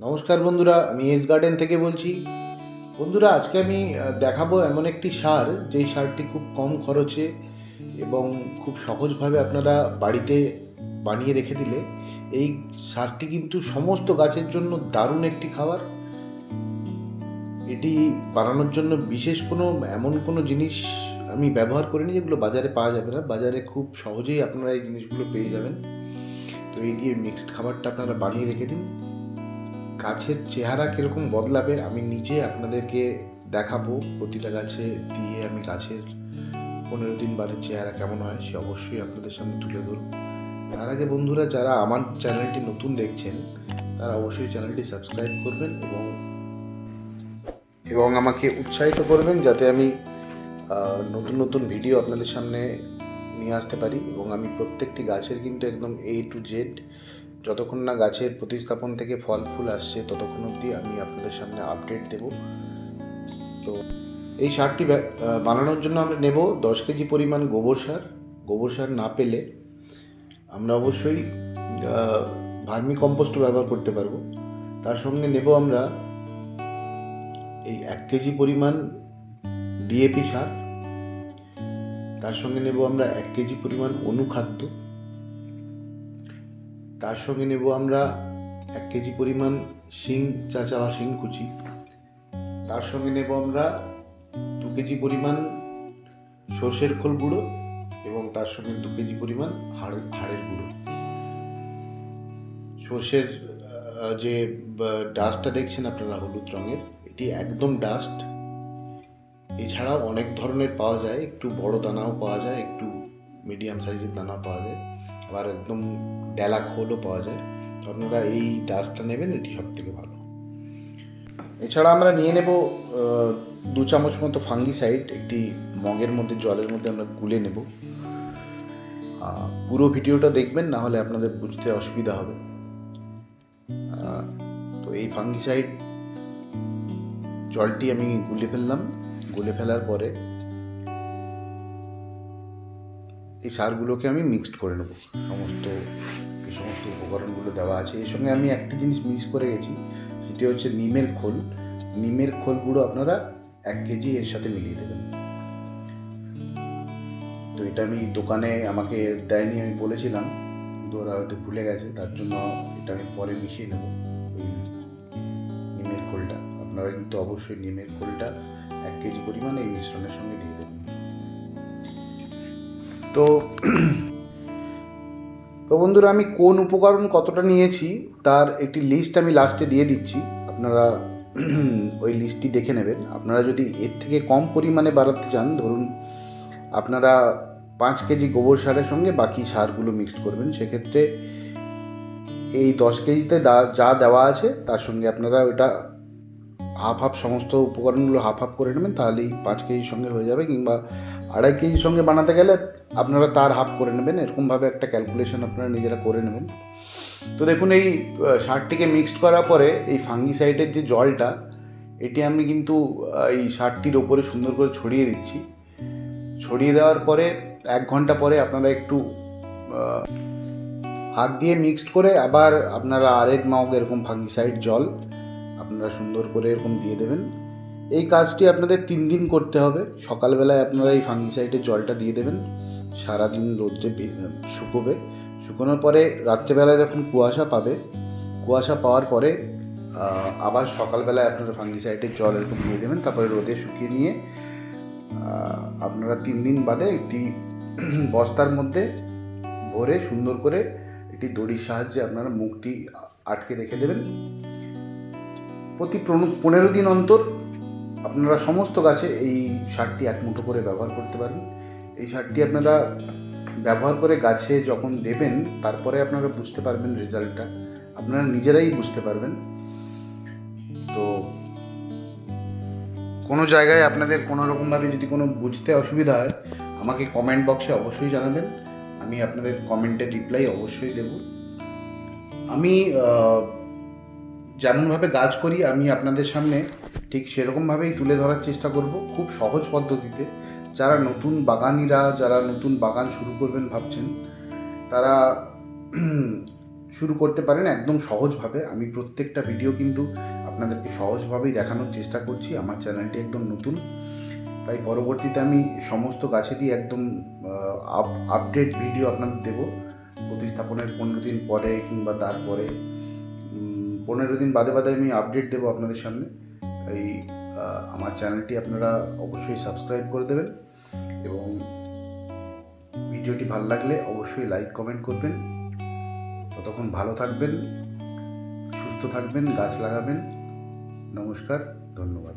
নমস্কার বন্ধুরা, আমি এস গার্ডেন থেকে বলছি। বন্ধুরা, আজকে আমি দেখাবো এমন একটি সার, যেই সারটি খুব কম খরচে এবং খুব সহজভাবে আপনারা বাড়িতে বানিয়ে রেখে দিলে, এই সারটি কিন্তু সমস্ত গাছের জন্য দারুণ একটি খাবার। এটি বানানোর জন্য বিশেষ কোনো, এমন কোনো জিনিস আমি ব্যবহার করিনি, যেগুলো বাজারে পাওয়া যাবে না। বাজারে খুব সহজেই আপনারা এই জিনিসগুলো পেয়ে যাবেন। তো এই দিয়ে মিক্সড খাবারটা আপনারা বানিয়ে রেখে দিন। গাছের চেহারা কীরকম বদলাবে, আমি নিজে আপনাদেরকে দেখাবো। প্রতিটা গাছে দিয়ে আমি গাছের পনেরো দিন বাদে চেহারা কেমন হয়, সে অবশ্যই আপনাদের সামনে তুলে ধরব। তার আগে বন্ধুরা, যারা আমার চ্যানেলটি নতুন দেখছেন, তারা অবশ্যই চ্যানেলটি সাবস্ক্রাইব করবেন এবং এবং আমাকে উৎসাহিত করবেন যাতে আমি নতুন নতুন ভিডিও আপনাদের সামনে নিয়ে আসতে পারি। এবং আমি প্রত্যেকটি গাছের কিন্তু একদম এ টু জেড যতক্ষণ না গাছের প্রতিস্থাপন থেকে ফল, ফুল আসছে, ততক্ষণ অবধি আমি আপনাদের সামনে আপডেট দেব। তো এই সারটি বানানোর জন্য আমরা নেব দশ কেজি পরিমাণ গোবর সার। গোবর সার না পেলে আমরা অবশ্যই ভার্মি কম্পোস্টও ব্যবহার করতে পারব। তার সঙ্গে নেব আমরা এই এক কেজি পরিমাণ ডিএপি সার। তার সঙ্গে নেব আমরা এক কেজি পরিমাণ অনুখাদ্য। তার সঙ্গে নেব আমরা এক কেজি পরিমাণ শিং চাচা বা শিং কুচি। তার সঙ্গে নেব আমরা দু কেজি পরিমাণ সর্ষের খোল গুঁড়ো এবং তার সঙ্গে দু কেজি পরিমাণ হাড় হাড়ের গুঁড়ো। সর্ষের যে ডাস্টটা দেখছেন আপনারা হলুদ রঙের, এটি একদম ডাস্ট। এছাড়াও অনেক ধরনের পাওয়া যায়, একটু বড় দানাও পাওয়া যায়, একটু মিডিয়াম সাইজের দানা পাওয়া যায়। আবার একদম ডেলা খোলও পাওয়া যায়। তো আপনারা এই ডাস্টটা নেবেন, এটি সব থেকে ভালো। এছাড়া আমরা নিয়ে নেব দু চামচ মতো ফাঙ্গিসাইড, একটি মগের মধ্যে, জলের মধ্যে আমরা গুলে নেব। পুরো ভিডিওটা দেখবেন, না হলে আপনাদের বুঝতে অসুবিধা হবে। তো এই ফাঙ্গিসাইড জলটি আমি গুলে ফেললাম। গুলে ফেলার পরে এই সারগুলোকে আমি মিক্সড করে নেব। সমস্ত, এই সমস্ত উপকরণগুলো দেওয়া আছে। এর সঙ্গে আমি একটি জিনিস মিক্স করে গেছি, সেটি হচ্ছে নিমের খোল। নিমের খোলগুলো আপনারা এক কেজি এর সাথে মিলিয়ে দেবেন। তো এটা আমি দোকানে আমাকে দেয়নি, আমি বলেছিলাম। কিন্তু ওরা হয়তো ভুলে গেছে, তার জন্য এটা আমি পরে মিশিয়ে নেব। ওই নিমের খোলটা। আপনারা কিন্তু অবশ্যই নিমের খোলটা এক কেজি পরিমাণ এই মিশ্রণের সঙ্গে দিয়ে দেবেন। তো তো বন্ধুরা আমি কোন উপকরণ কতটা নিয়েছি তার একটি লিস্ট আমি লাস্টে দিয়ে দিচ্ছি। আপনারা ওই লিস্টটি দেখে নেবেন। আপনারা যদি এর থেকে কম পরিমাণে বাড়াতে চান, ধরুন আপনারা পাঁচ কেজি গোবর সারের সঙ্গে বাকি সারগুলো মিক্সড করবেন, সেক্ষেত্রে এই দশ কেজিতে যা দেওয়া আছে, তার সঙ্গে আপনারা ওটা হাফ হাফ সমস্ত উপকরণগুলো হাফ হাফ করে নেবেন, তাহলেই পাঁচ কেজির সঙ্গে হয়ে যাবে কিংবা আড়াই কেজির সঙ্গে বানাতে গেলে আপনারা তার হাফ করে নেবেন। এরকমভাবে একটা ক্যালকুলেশন আপনারা নিজেরা করে নেবেন। তো দেখুন, এই সারটিকে মিক্সড করার পরে এই ফাঙ্গিসাইডের যে জলটা, এটি আমি কিন্তু এই সারটির ওপরে সুন্দর করে ছড়িয়ে দিচ্ছি। ছড়িয়ে দেওয়ার পরে এক ঘণ্টা পরে আপনারা একটু হাত দিয়ে মিক্সড করে আবার আপনারা আরেক মগ এরকম ফাঙ্গিসাইড জল আপনারা সুন্দর করে এরকম দিয়ে দেবেন। এই কাজটি আপনাদের তিন দিন করতে হবে। সকালবেলায় আপনারা এই ফাঙ্গিসাইডের জলটা দিয়ে দেবেন। সারাদিন রোদ্রে শুকোবে। শুকোনোর পরে রাত্রেবেলায় যখন কুয়াশা পাবে, কুয়াশা পাওয়ার পরে আবার সকালবেলায় আপনারা ফাঙ্গিসাইডের জল এরকম দিয়ে দেবেন। তারপরে রোদে শুকিয়ে নিয়ে আপনারা তিন দিন বাদে একটি বস্তার মধ্যে ভরে সুন্দর করে একটি দড়ির সাহায্যে আপনারা মুখটি আটকে রেখে দেবেন। প্রতি পনেরো- দিন অন্তর আপনারা সমস্ত গাছে এই সারটি এক মুঠো করে ব্যবহার করতে পারেন। এই সারটি আপনারা ব্যবহার করে গাছে যখন দেবেন, তারপরে আপনারা বুঝতে পারবেন রেজাল্টটা। আপনারা নিজেরাই বুঝতে পারবেন। তো কোনো জায়গায় আপনাদের কোনো রকমভাবে যদি কোনো বুঝতে অসুবিধা হয়, আমাকে কমেন্ট বক্সে অবশ্যই জানাবেন। আমি আপনাদের কমেন্টের রিপ্লাই অবশ্যই দেব। আমি যেমনভাবে গাছ করি, আমি আপনাদের সামনে ঠিক সেরকমভাবেই তুলে ধরার চেষ্টা করব খুব সহজ পদ্ধতিতে। যারা নতুন বাগানিরা, যারা নতুন বাগান শুরু করবেন ভাবছেন, তারা শুরু করতে পারেন একদম সহজভাবে। আমি প্রত্যেকটা ভিডিও কিন্তু আপনাদেরকে সহজভাবেই দেখানোর চেষ্টা করছি। আমার চ্যানেলটি একদম নতুন। তাই পরবর্তীতে আমি সমস্ত গাছেরই একদম আপ আপডেট ভিডিও আপনাদের দেবো। প্রতিস্থাপনের পনেরো দিন পরে কিংবা তারপরে পনেরো দিন বাদে বাদে আমি আপডেট দেবো আপনাদের সামনে। এই আমার চ্যানেলটি আপনারা অবশ্যই সাবস্ক্রাইব করে দেবেন এবং ভিডিওটি ভালো লাগলে অবশ্যই লাইক, কমেন্ট করবেন। ততক্ষণ ভালো থাকবেন, সুস্থ থাকবেন, গাছ লাগাবেন। নমস্কার, ধন্যবাদ।